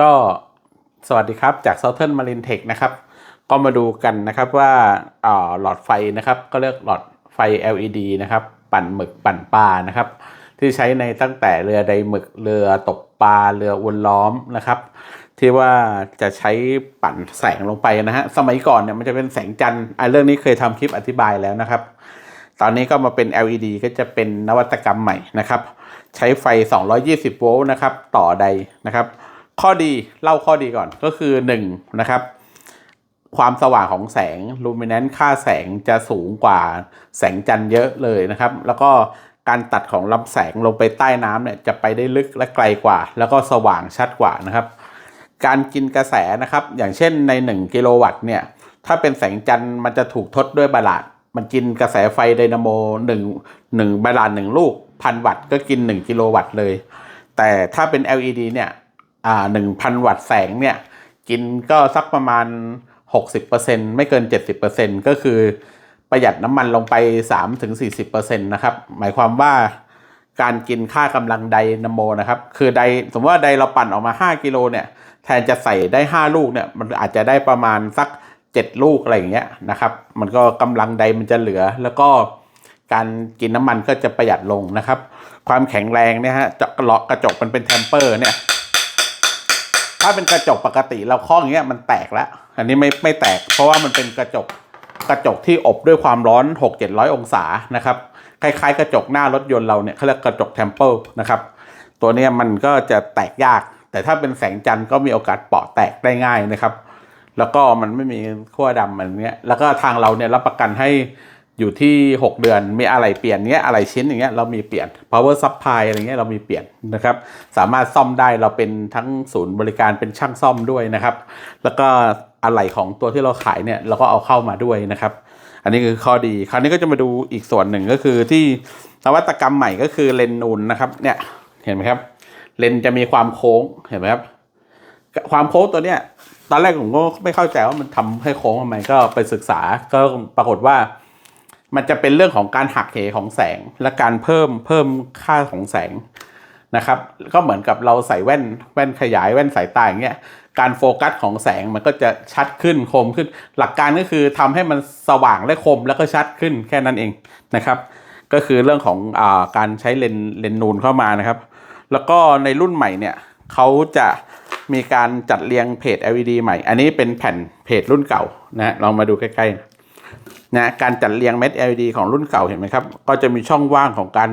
ก็สวัสดีครับจาก Southern Marine Tech นะครับ ก็มาดูกันนะครับว่าหลอดไฟนะครับก็เรียกหลอดไฟ LED นะครับ ปั่นหมึกปั่นปลานะครับ ที่ใช้ในตั้งแต่เรือใดหมึกเรือตกปลาเรือวนล้อมนะครับ ที่ว่าจะใช้ปั่นแสงลงไปนะฮะสมัยก่อนเนี่ยมันจะเป็นแสงจันทร์อะเรื่องนี้เคยทำคลิปอธิบายแล้วนะครับ ตอนนี้ก็มาเป็น LED ก็จะเป็นนวัตกรรมใหม่นะครับ ใช้ไฟ 220 โวลต์นะครับ ต่อใดนะครับ ข้อดีเล่าข้อดีก่อนก็คือ1นะครับความสว่างของแสงลูมิเนนต์ค่าแสงจะสูงกว่าแสงจันทร์เยอะเลยนะครับ แล้วก็การตัดของลำแสงลงไปใต้น้ำเนี่ยจะไปได้ลึกและไกลกว่า แล้วก็สว่างชัดกว่านะครับ การกินกระแสนะครับ อย่างเช่นใน 1 กิโลวัตต์เนี่ยถ้าเป็นแสงจันทร์มันจะถูกทดด้วยบาลาดมันกินกระแสไฟไดนาโม1 1บาลาด1ลูกพันวัตต์ก็กิน 1 กิโลวัตต์เลย แต่ถ้าเป็น LED เนี่ย อ่า1,000วัตต์แสงเนี่ย กินก็สักประมาณ 60%ไม่เกิน 70%ก็คือประหยัดน้ำมันลงไป 3-40%นะครับ หมายความว่าการกินค่ากำลังไดนาโมนะครับ คือไดสมมติว่าไดเราปั่นออกมา 5 กิโลเนี่ย แทนจะใส่ได้ 5 ลูกเนี่ย มันอาจจะได้ประมาณสัก 7 ลูกอะไรอย่างเงี้ยนะครับ มันก็กำลังไดมันจะเหลือ แล้วก็การกินน้ำมันก็จะประหยัดลงนะครับ ความแข็งแรงเนี่ยฮะเจาะกระกระจกมันเป็นเทมเปอร์เนี่ย ถ้าเป็นกระจกปกติเราเคาะอย่างเงี้ยมันแตกแล้ว อันนี้ไม่ไม่แตก เพราะว่ามันเป็นกระจกกระจกที่อบด้วยความร้อน 6 700 องศานะครับคล้ายๆ กระจกหน้ารถยนต์เราเนี่ยเขาเรียกกระจกเทมเปิลนะครับตัวนี้มันก็จะแตกยาก แต่ถ้าเป็นแสงจันทร์ก็มีโอกาสเปาะแตกได้ง่ายนะครับ แล้วก็มันไม่มีขั้วดำอะไรเงี้ยแล้วก็ทางเราเนี่ยรับประกันให้ อยู่ที่ 6 เดือนมีอะไรเปลี่ยนเงี้ยอะไรชิ้นอย่างเงี้ยเรามีเปลี่ยน power supply อะไรเงี้ยเรามีเปลี่ยนนะครับ สามารถซ่อมได้เราเป็นทั้งศูนย์บริการเป็นช่างซ่อมด้วยนะครับ แล้วก็อะไรของตัวที่เราขายเนี่ยเราก็เอาเข้ามาด้วยนะครับ อันนี้คือข้อดีคราวนี้ก็จะมาดูอีกส่วนหนึ่งก็คือที่นวัตกรรมใหม่ก็คือเลนส์นูนนะครับเนี่ยเห็นไหมครับ เลนจะมีความโค้งเห็นไหมครับความโค้งตัวเนี้ยตอนแรกผมก็ไม่เข้าใจว่ามันทำให้โค้งทำไมก็ไปศึกษาก็ปรากฏว่า มันจะเป็นเรื่องของการหักเหของแสงและการเพิ่มเพิ่มค่าของแสงนะครับ ก็เหมือนกับเราใส่แว่นแว่นขยายแว่นสายตาอย่างเงี้ยการโฟกัสของแสงมันก็จะชัดขึ้นคมขึ้น หลักการก็คือทำให้มันสว่างและคมแล้วก็ชัดขึ้นแค่นั้นเองนะครับ ก็คือเรื่องของอาการใช้เลนเลนนูนเข้ามานะครับ แล้วก็ในรุ่นใหม่เนี่ยเขาจะมีการจัดเรียงเพจ LED ใหม่ อันนี้เป็นแผ่นเพจรุ่นเก่านะลองมาดูใกล้ๆ นะการจัดเรียงเม็ด LED ของรุ่นเก่าเห็นไหมครับ ก็จะมีช่องว่างของการ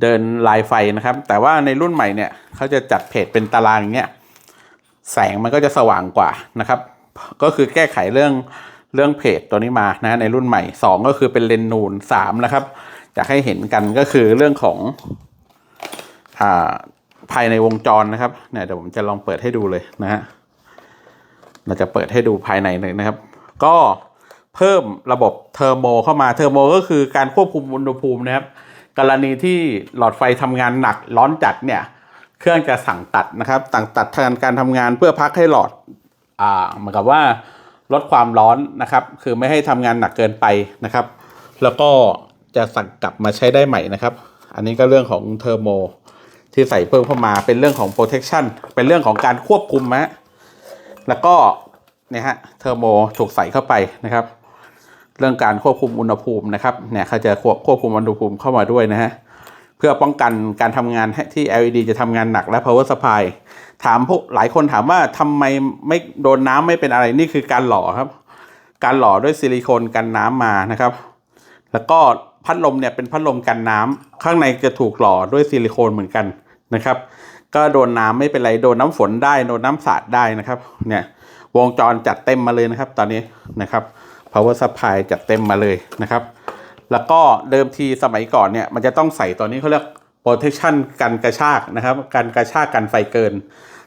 เดินลายไฟนะครับ แต่ว่าในรุ่นใหม่เนี่ยเขาจะจัดเพจเป็นตารางอย่างเงี้ยแสงมันก็จะสว่างกว่านะครับ ก็คือแก้ไขเรื่องเรื่องเพจตัวนี้มานะในรุ่นใหม่ 2 ก็คือเป็นเลนนูน3นะครับจะให้เห็นกันก็คือเรื่องของอ่าภายในวงจรนะครับเนี่ยเดี๋ยวผมจะลองเปิดให้ดูเลยนะฮะเราจะเปิดให้ดูภายในเลยนะครับ ก็ เพิ่มระบบเทอร์โมเข้ามาเทอร์โมก็คือการควบคุมอุณหภูมินะครับ กรณีที่หลอดไฟทำงานหนักร้อนจัดเนี่ยเครื่องจะสั่งตัดนะครับสั่งตัดแทนการทำงานเพื่อพักให้หลอดอ่าเหมือนกับว่าลดความร้อนนะครับ คือไม่ให้ทำงานหนักเกินไปนะครับ แล้วก็จะสั่งกลับมาใช้ได้ใหม่นะครับ อันนี้ก็เรื่องของเทอร์โมที่ใส่เพิ่มเข้ามาเป็นเรื่องของ protection เป็นเรื่องของการควบคุมนะแล้วก็เนี่ยฮะเทอร์โมถูกใส่เข้าไปนะครับ เรื่องการควบคุมอุณหภูมินะครับเนี่ยเขาจะควบควบคุมอุณหภูมิเข้ามาด้วยนะฮะเพื่อป้องกันการทำงานให้ที่ LED จะทำงานหนักและ power supply ถามพวกหลายคนถามว่าทำไมไม่โดนน้ำไม่เป็นอะไรนี่คือการหล่อครับ การหล่อด้วยซิลิโคนกันน้ำมานะครับ แล้วก็พัดลมเนี่ยเป็นพัดลมกันน้ำข้างในจะถูกหล่อด้วยซิลิโคนเหมือนกันนะครับ ก็โดนน้ำไม่เป็นไรโดนน้ำฝนได้โดนน้ำสาดได้นะครับ เนี่ยวงจรจัดเต็มมาเลยนะครับ ตอนนี้นะครับ power supply จัดเต็มมาเลยนะครับ แล้วก็เดิมทีสมัยก่อนเนี่ยมันจะต้องใส่ตัวนี้เขาเรียก protection กันกระชากนะครับกันกระชากกันไฟเกิน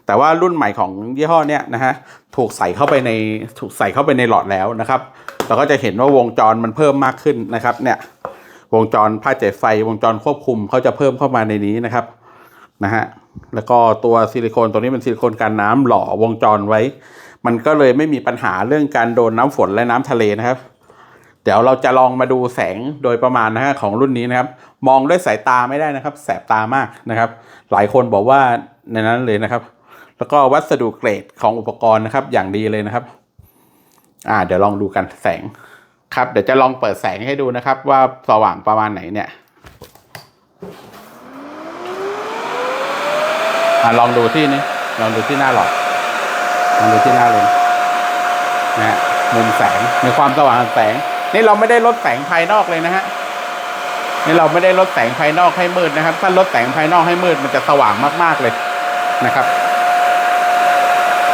แต่ว่ารุ่นใหม่ของยี่ห้อเนี้ยนะฮะถูกใส่เข้าไปในถูกใส่เข้าไปในหลอดแล้วนะครับ เราก็จะเห็นว่าวงจรมันเพิ่มมากขึ้นนะครับเนี่ยวงจรผ้าเจ็ดไฟ วงจรควบคุมเขาจะเพิ่มเข้ามาในนี้นะครับนะฮะแล้วก็ตัวซิลิโคนตัวนี้เป็นซิลิโคนกันน้ำหล่อวงจรไว้ มันก็เลยไม่มีปัญหาเรื่องการโดนน้ำฝนและน้ำทะเลนะครับ เดี๋ยวเราจะลองมาดูแสงโดยประมาณนะฮะของรุ่นนี้นะครับ มองด้วยสายตาไม่ได้นะครับ แสบตามากนะครับ หลายคนบอกว่าในนั้นเลยนะครับ แล้วก็วัสดุเกรดของอุปกรณ์นะครับ อย่างดีเลยนะครับ อ่า เดี๋ยวลองดูกันแสงครับ เดี๋ยวจะลองเปิดแสงให้ดูนะครับ ว่าสว่างประมาณไหนเนี่ยอ่าลองดูที่นี้ลองดูที่หน้าหลอด ลองดูที่หน้าเลนนะฮะมุมแสงในความสว่างของแสง นี่เราไม่ได้ลดแสงภายนอกเลยนะฮะนี่เราไม่ได้ลดแสงภายนอกให้มืดนะครับ ถ้าลดแสงภายนอกให้มืดมันจะสว่างมาก ๆเลยนะครับ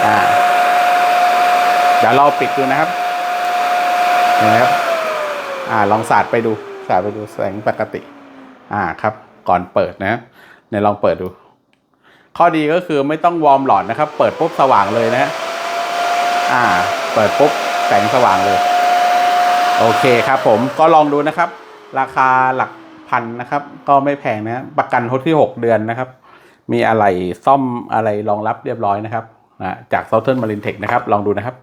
อ่าเดี๋ยวเราปิดดูนะครับเห็นไหมครับอ่าลองสาดไปดูสาดไปดูแสงปกติ อ่าครับ ก่อนเปิดนะเนี่ยลองเปิดดู ข้อดีก็คือไม่ต้องวอร์มหลอดนะครับ เปิดปุ๊บสว่างเลยนะฮะอ่า เปิดปุ๊บแสงสว่างเลย โอเคครับผมก็ลองดูนะครับ ราคาหลักพันนะครับ ก็ไม่แพงนะ ประกันทดที่ 6 เดือนนะครับ มีอะไรซ่อมอะไรรองรับเรียบร้อยนะครับนะจาก Southern Marine Tech นะครับ ลองดูนะครับ